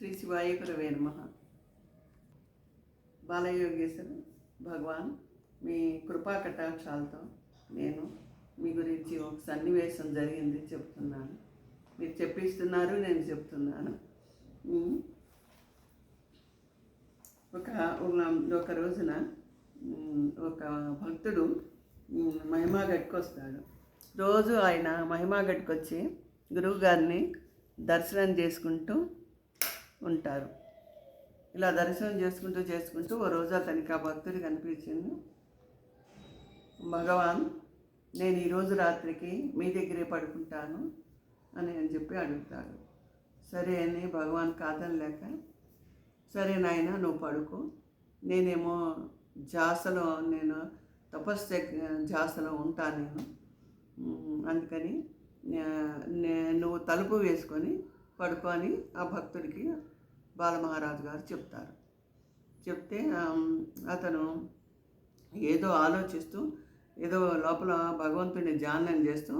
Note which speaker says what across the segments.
Speaker 1: శ్రీ శివాయ గురవే నమ. బాలయోగేశ్వరు భగవాన్ మీ కృపా కటాక్షాలతో నేను మీ గురించి ఒక సన్నివేశం జరిగింది చెప్తున్నాను. మీరు చెప్పిస్తున్నారు నేను చెప్తున్నాను. ఒక ఒక- రోజున ఒక భక్తుడు మహిమా గట్టుకొస్తాడు రోజు ఆయన మహిమా గట్టుకొచ్చి గురువుగారిని గురువు గారిని దర్శనం చేసుకుంటూ ఉంటారు. ఇలా దర్శనం చేసుకుంటూ చేసుకుంటూ ఓ రోజు అతనికి ఆ భక్తుడు కనిపించింది భగవాన్ నేను ఈరోజు రాత్రికి మీ దగ్గరే పడుకుంటాను అని అని చెప్పి అడుగుతాడు. సరే అని భగవాన్ కాదనలేక సరే నాయన నువ్వు పడుకో. నేనేమో జాసలో నేను తపస్సు జాసలో ఉంటాను నేను. అందుకని నువ్వు తలుపు వేసుకొని పడుకో అని ఆ భక్తుడికి బాలమహారాజు గారు చెప్తారు. చెప్తే అతను ఏదో ఆలోచిస్తూ ఏదో లోపల భగవంతుని ధ్యానం చేస్తూ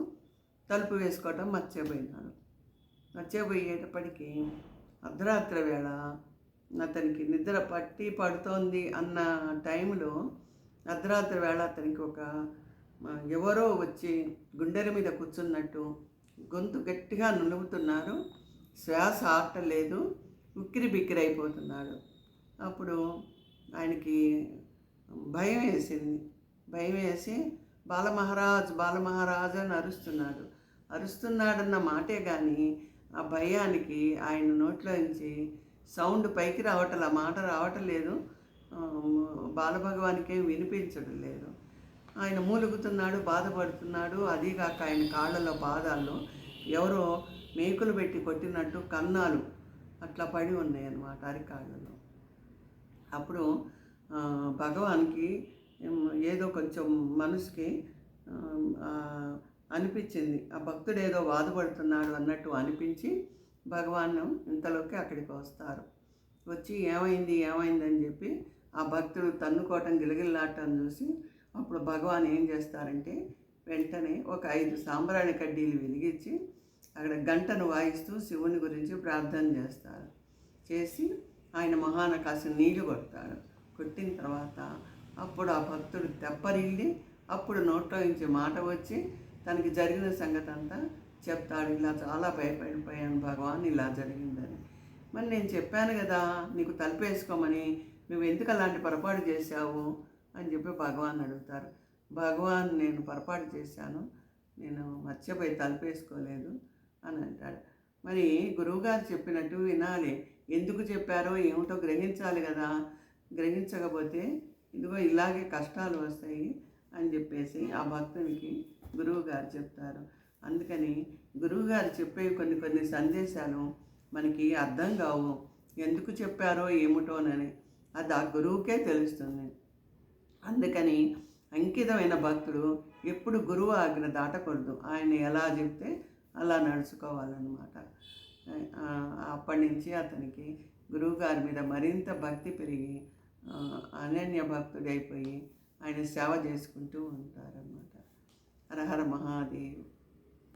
Speaker 1: తలుపు వేసుకోవటం మర్చిపోయినాడు. మర్చిపోయేటప్పటికీ అర్ధరాత్రి వేళ అతనికి నిద్ర పట్టి పడుతోంది అన్న టైంలో అర్ధరాత్రి వేళ అతనికి ఒక ఎవరో వచ్చి గుండెల మీద కూర్చున్నట్టు గొంతు గట్టిగా నులుగుతున్నారు. శ్వాస ఆటలేదు ఉక్కిరి బిక్కిరి అయిపోతున్నాడు అప్పుడు ఆయనకి భయం వేసింది. భయం వేసి బాలమహారాజ్ బాలమహారాజ్ అని అరుస్తున్నాడు. అరుస్తున్నాడన్న మాటే కానీ ఆ భయానికి ఆయన నోట్లో నుంచి సౌండ్ పైకి రావటం ఆ మాట రావటం లేదు. బాలభగవానికేం వినిపించడం లేదు. ఆయన మూలుగుతున్నాడు బాధపడుతున్నాడు. అది కాక ఆయన కాళ్ళలో పాదాల్లో ఎవరో మేకులు పెట్టి కొట్టినట్టు కన్నాలు అట్లా పడి ఉన్నాయి అన్నమాట అరికాళ్ళలో. అప్పుడు భగవాన్కి ఏదో కొంచెం మనసుకి అనిపించింది. ఆ భక్తుడు ఏదో బాధపడుతున్నాడు అన్నట్టు అనిపించి భగవాన్ ఇంతలోకి అక్కడికి వస్తారు. వచ్చి ఏమైంది ఏమైంది అని చెప్పి ఆ భక్తుడు తన్నుకోవటం గిలగిల్లాటం చూసి అప్పుడు భగవాన్ ఏం చేస్తారంటే వెంటనే ఒక ఐదు సాంబ్రాణి కడ్డీలు వెలిగించి అక్కడ గంటను వాయిస్తూ శివుని గురించి ప్రార్థన చేస్తారు. చేసి ఆయన మొహాన కాసిన నీళ్ళు కొడతాడు కొట్టిన తర్వాత అప్పుడు ఆ భక్తుడు తెప్పరిల్లి అప్పుడు నోట్లో నుంచి మాట వచ్చి తనకి జరిగిన సంగతి అంతా చెప్తాడు. ఇలా చాలా భయపడిపోయాను భగవాన్ ఇలా జరిగిందని. మరి నేను చెప్పాను కదా నీకు తలుపేసుకోమని నువ్వు ఎందుకు అలాంటి పొరపాటు చేశావు అని చెప్పి భగవాన్ అడుగుతారు. భగవాన్ నేను పొరపాటు చేశాను నేను మర్చిపోయి తలుపేసుకోలేదు. అని అంటాడు. మరి గురువుగారు చెప్పినట్టు వినాలి. ఎందుకు చెప్పారో ఏమిటో గ్రహించాలి కదా. గ్రహించకపోతే ఇదిగో ఇలాగే కష్టాలు వస్తాయి అని చెప్పేసి ఆ భక్తునికి గురువు గారు చెప్తారు. అందుకని గురువుగారు చెప్పే కొన్ని కొన్ని సందేశాలు మనకి అర్థం కావు. ఎందుకు చెప్పారో ఏమిటోనని అది ఆ గురువుకే తెలుస్తుంది. అందుకని అంకితమైన భక్తుడు ఎప్పుడు గురువు ఆజ్ఞ దాటకూడదు. ఆయన ఎలా చెప్తే అలా నడుచుకోవాలన్నమాట. అప్పటి నుంచి అతనికి గురువుగారి మీద మరింత భక్తి పెరిగి అనన్య భక్తుడైపోయి ఆయన సేవ చేసుకుంటూ ఉంటారన్నమాట. హరహర మహాదేవ్.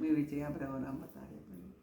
Speaker 1: మీ విజయ భ్రవరాంబ తాడేపల్లి.